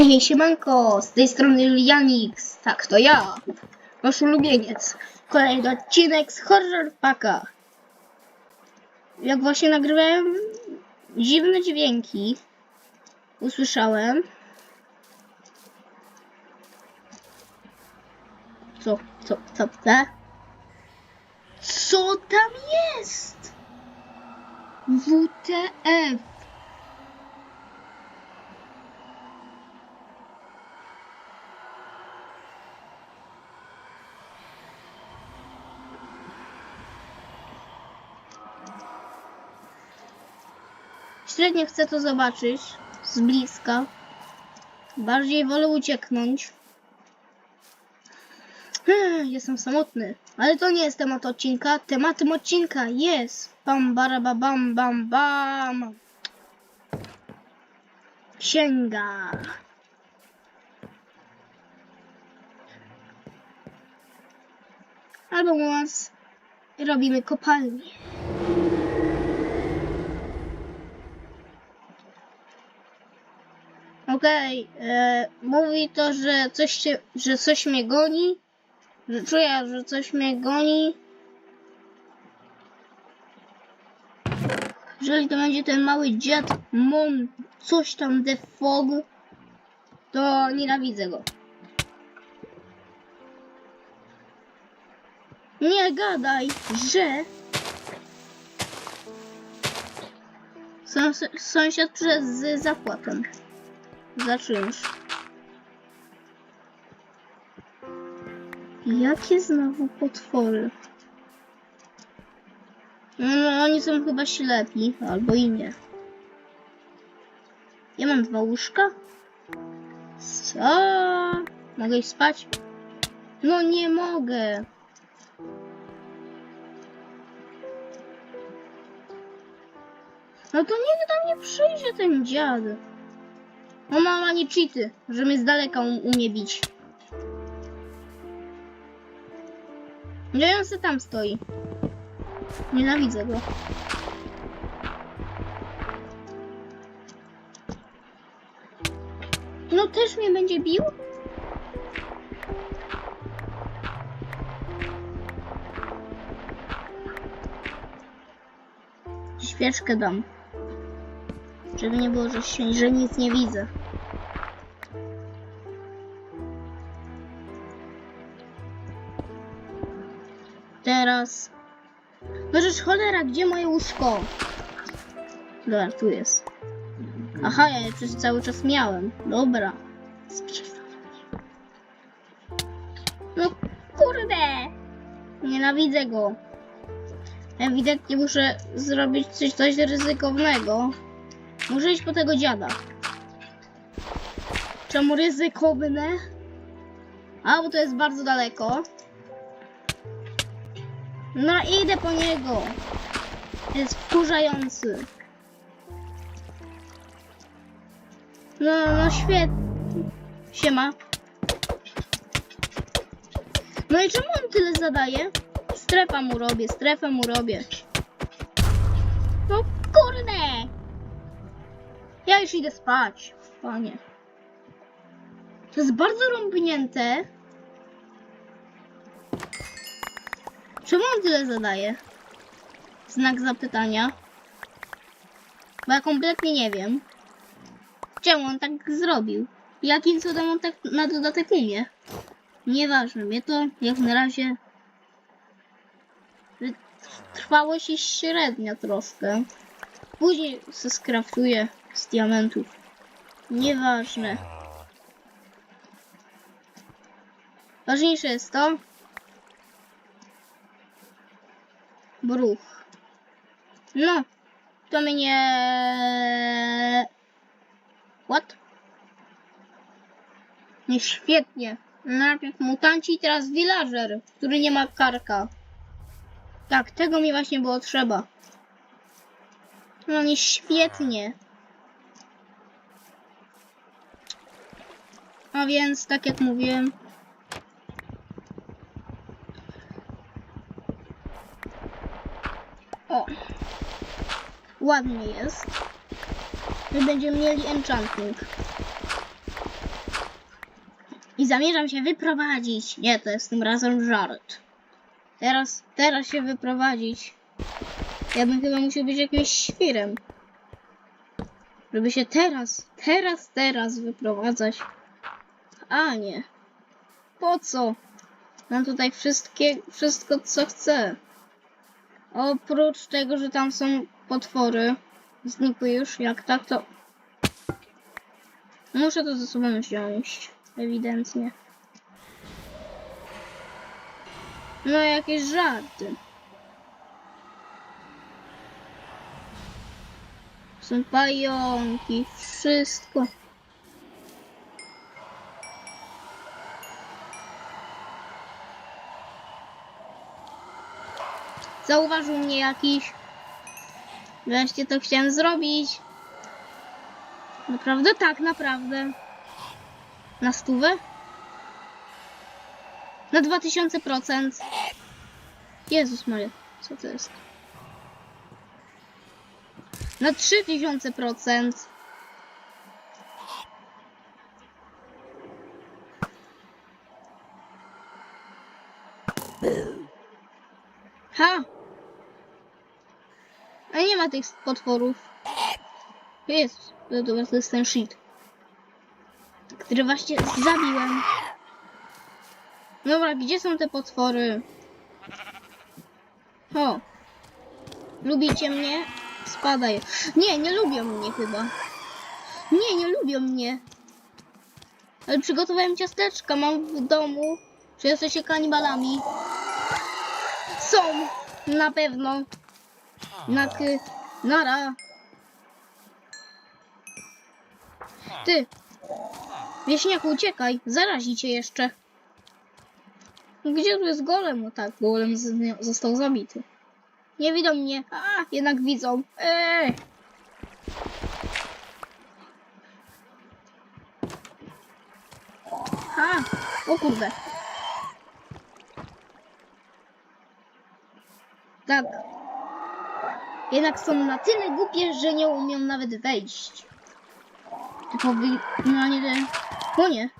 Hej, siemanko, z tej strony Janix, tak to ja, wasz ulubieniec. Kolejny odcinek z Horror Paka. Jak właśnie nagrywałem dziwne dźwięki, usłyszałem. Co, co, co, co? Co tam jest? WTF. Średnio chcę to zobaczyć z bliska. Bardziej wolę ucieknąć. Hmm, Jestem samotny, ale to nie jest temat odcinka. Tematem odcinka jest bam baraba bam bam bam. Księga. Albo mówiąc, robimy kopalnię. Okej, e, mówi to, że coś, się, że coś mnie goni. Że czuję, że coś mnie goni. Jeżeli to będzie ten mały dziad Mon, coś tam The Fog, to nienawidzę go. Nie gadaj, że Sąs- sąsiad przez z zapłatą za czymś. Jakie znowu potwory? No, oni są chyba ślepi, albo i nie. Ja mam dwa łóżka? Co? Mogę iść spać? No nie mogę. No to niech do mnie przyjdzie ten dziad. On ma ani cheaty, że mnie z daleka um- umie bić. Gdzie on se tam stoi? Nienawidzę go. No też mnie będzie bił? Świeczkę dam. Żeby nie było, że, się, że nic nie widzę. Teraz. No rzecz cholera, gdzie moje łóżko? Dobra, tu jest. Aha, ja je przez cały czas miałem. Dobra. No kurde! Nienawidzę go. Ewidentnie muszę zrobić coś, coś ryzykownego. Muszę iść po tego dziada. Czemu ryzykowne? A, bo to jest bardzo daleko. No idę po niego. Jest wkurzający. No, no świetnie. Siema. No i czemu on tyle zadaje? Strefa mu robię, strefę mu robię. No kurde! Ja już idę spać, panie. To jest bardzo rąbnięte. Czemu on tyle zadaje? Znak zapytania. Bo ja kompletnie nie wiem. Czemu on tak zrobił? Jakim cudem on tak na dodatek umie? Nieważne, mnie to jak na razie trwałość jest średnia troszkę. Później se skraftuję z diamentów. Nieważne. Ważniejsze jest to, Bruch. No, to mnie... What? Nie, świetnie. Najpierw mutanci, teraz villager, który nie ma karka. Tak, tego mi właśnie było trzeba. No nie świetnie. A więc, tak jak mówiłem, O. Ładnie jest. My będziemy mieli enchanting. I zamierzam się wyprowadzić. Nie, to jest tym razem żart. Teraz, teraz się wyprowadzić. Ja bym chyba musiał być jakimś świrem. Żeby się teraz, teraz, teraz wyprowadzać. A nie. Po co? Mam tutaj wszystkie, wszystko co chcę. Oprócz tego, że tam są potwory. Znikły już, jak tak to... Muszę to ze sobą wziąć. Ewidentnie. No jakieś żarty. Są pająki, wszystko. Zauważył mnie jakiś. Wreszcie to chciałem zrobić. Naprawdę? Tak, naprawdę. Na stówę? Na 2000%. Jezus Maria, co to jest? Na 3000%. A nie ma tych potworów. Jest. No dobra, to jest ten shit. Który właśnie zabiłem. Dobra, gdzie są te potwory? O. Lubicie mnie? Spadaj. Nie, nie lubią mnie chyba. Nie, nie lubią mnie. Ale przygotowałem ciasteczka, mam w domu. Czy jesteście kanibalami? Są! Na pewno. Nak... Nara. Ty. Wieśniaku, uciekaj. Zarazi cię jeszcze. Gdzie tu jest golem? No tak, golem został zabity. Nie widzą mnie. A, jednak widzą. Eee. Ha! O kurde. Tak. Jednak są na tyle głupie, że nie umieją nawet wejść. Tylko wy... No. O nie.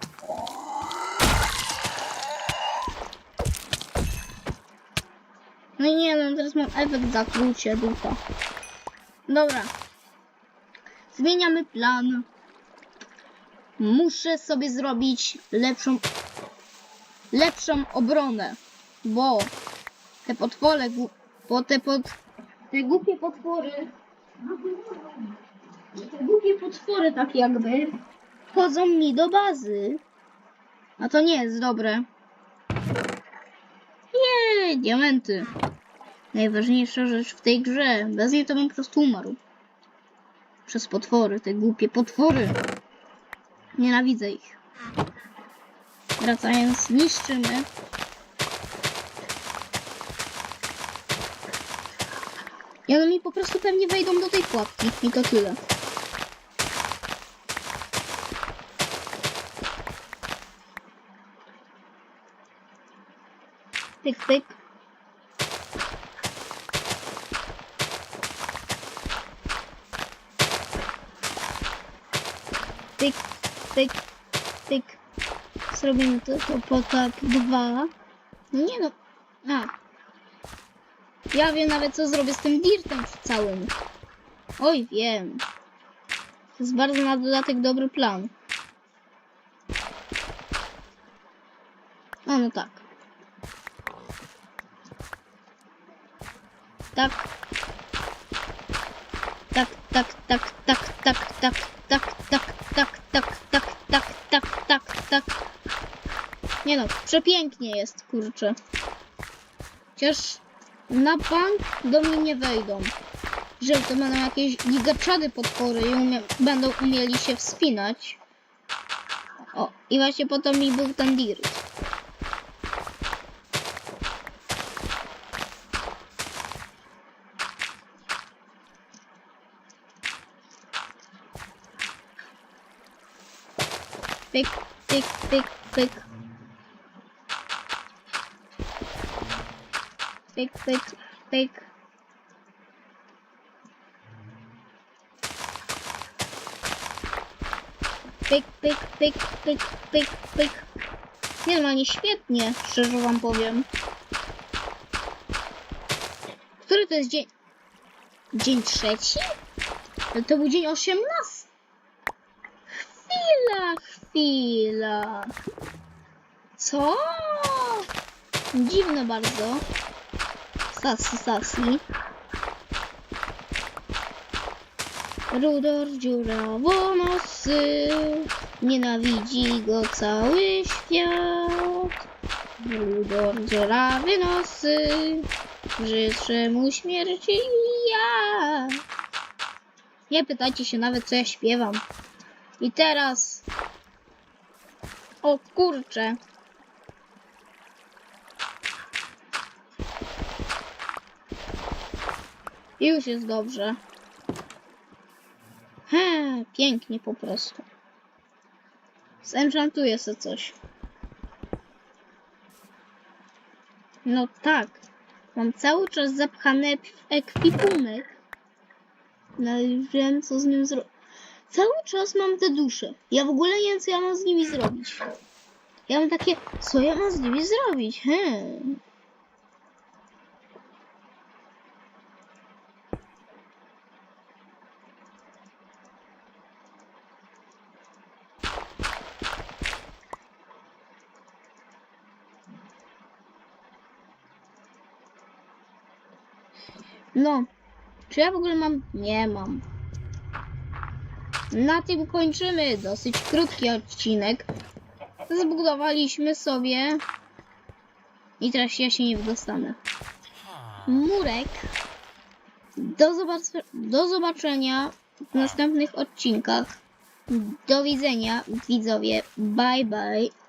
No nie, no teraz mam efekt zatrucia ducha. Dobra. Zmieniamy plan. Muszę sobie zrobić lepszą lepszą obronę, bo te potwory, gu- bo te pod te głupie potwory te głupie potwory tak jakby wchodzą mi do bazy. A to nie jest dobre. Jej, diamenty. Najważniejsza rzecz w tej grze. Bez niej to bym po prostu umarł. Przez potwory, te głupie potwory. Nienawidzę ich. Wracając, niszczymy. I one mi po prostu pewnie wejdą do tej pułapki. I to tyle. Pyk, pyk. Pyk, pyk, pyk. Zrobimy to, to po tak dwa. No nie no. A. Ja wiem nawet co zrobię z tym dirtem całym. Oj, wiem. To jest bardzo na dodatek dobry plan. A no tak. Tak. Tak, tak, tak, tak, tak, tak, tak, tak, tak, tak, tak, tak, tak, tak, tak. Nie no, przepięknie jest, kurczę. Chociaż na bank do mnie nie wejdą. Że to będą jakieś gigaczady potwory i umie będą umieli się wspinać. O, i właśnie po to mi był ten dirt. Pyk, pyk, pyk, pyk. Pyk, pyk, pyk. Pyk, pyk, pyk, pyk, pyk, pyk. Normalnie świetnie, szczerze wam powiem. Który to jest dzień? Dzień trzeci? To był dzień osiemnasty. Chwila, chwila. Co? Dziwne bardzo. Sasi. Rudor dziurawo nosy, nienawidzi go cały świat. Rudor dziurawy nosy, życzę mu śmierci ja. Nie pytajcie się nawet co ja śpiewam. I teraz... O kurcze. Już jest dobrze. He, pięknie po prostu. Zenchantuję sobie coś. No tak. Mam cały czas zapchany ekwipunek. No i wiem co z nim zrobić. Cały czas mam te dusze. Ja w ogóle nie wiem co ja mam z nimi zrobić. Ja mam takie, co ja mam z nimi zrobić? Hmm. No, czy ja w ogóle mam? Nie mam. Na tym kończymy. Dosyć krótki odcinek. Zbudowaliśmy sobie. I teraz ja się nie wydostanę. Murek. Do, zobac- do zobaczenia w następnych odcinkach. Do widzenia, widzowie. Bye bye.